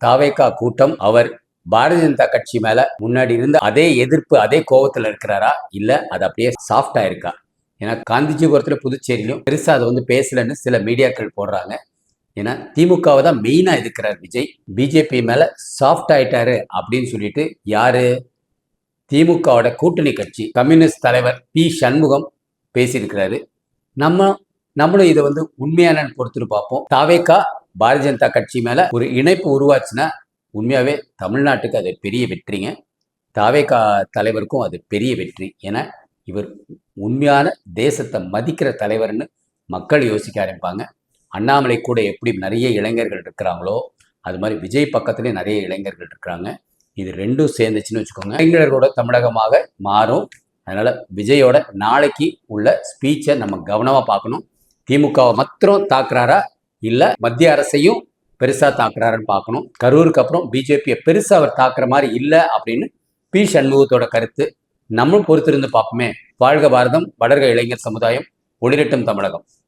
தாவேக்கா கூட்டம் அவர் பாரதிய ஜனதா கட்சி மேல முன்னாடி இருந்த அதே எதிர்ப்பு அதே கோபத்துல இருக்கிறாரா? இல்ல அது அப்படியே சாஃப்டா இருக்கா? ஏன்னா காந்திஜிபுரத்துல புதுச்சேரியிலும் பெருசா அதை வந்து பேசலன்னு சில மீடியாக்கள் போடுறாங்க. ஏன்னா திமுகவை தான் மெயினா இருக்கிறார் விஜய். பிஜேபி மேல சாஃப்ட் ஆயிட்டாரு அப்படின்னு சொல்லிட்டு யாரு? திமுகவோட கூட்டணி கட்சி கம்யூனிஸ்ட் தலைவர் பி சண்முகம் பேசியிருக்கிறாரு. நம்ம நம்மளும் இதை வந்து உண்மையான பொறுத்துட்டு பார்ப்போம். தாவேக்கா பாரதிய ஜனதா கட்சி மேல ஒரு இணைப்பு உருவாச்சுன்னா உண்மையாவே தமிழ்நாட்டுக்கு அது பெரிய வெற்றிங்க. தாவேக்கா தலைவருக்கும் அது பெரிய வெற்றி. ஏன்னா இவர் உண்மையான தேசத்தை மதிக்கிற தலைவர்னு மக்கள் யோசிக்க ஆரம்பிப்பாங்க. அண்ணாமலை கூட எப்படி நிறைய இளைஞர்கள் இருக்கிறாங்களோ அது மாதிரி விஜய் பக்கத்துலேயும் நிறைய இளைஞர்கள் இருக்கிறாங்க. இது ரெண்டும் சேர்ந்துச்சுன்னு வச்சுக்கோங்க. இளைஞர்களோட தமிழகமாக மாறும். அதனால் விஜயோட நாளைக்கு உள்ள ஸ்பீச்சை நம்ம கவனமாக பார்க்கணும். திமுகவை மாத்திரம் தாக்குறாரா? இல்லை மத்திய அரசையும் பெருசாக தாக்குறாருன்னு பார்க்கணும். கரூருக்கு அப்புறம் பிஜேபியை பெருசாக அவர் தாக்குற மாதிரி இல்லை அப்படின்னு பி. சண்முகத்தோட கருத்து. நம்மளும் பொறுத்திருந்து பார்ப்போமே. வாழ்க பாரதம் வளர்க இளைஞர் சமுதாயம் ஒளிரட்டும் தமிழகம்.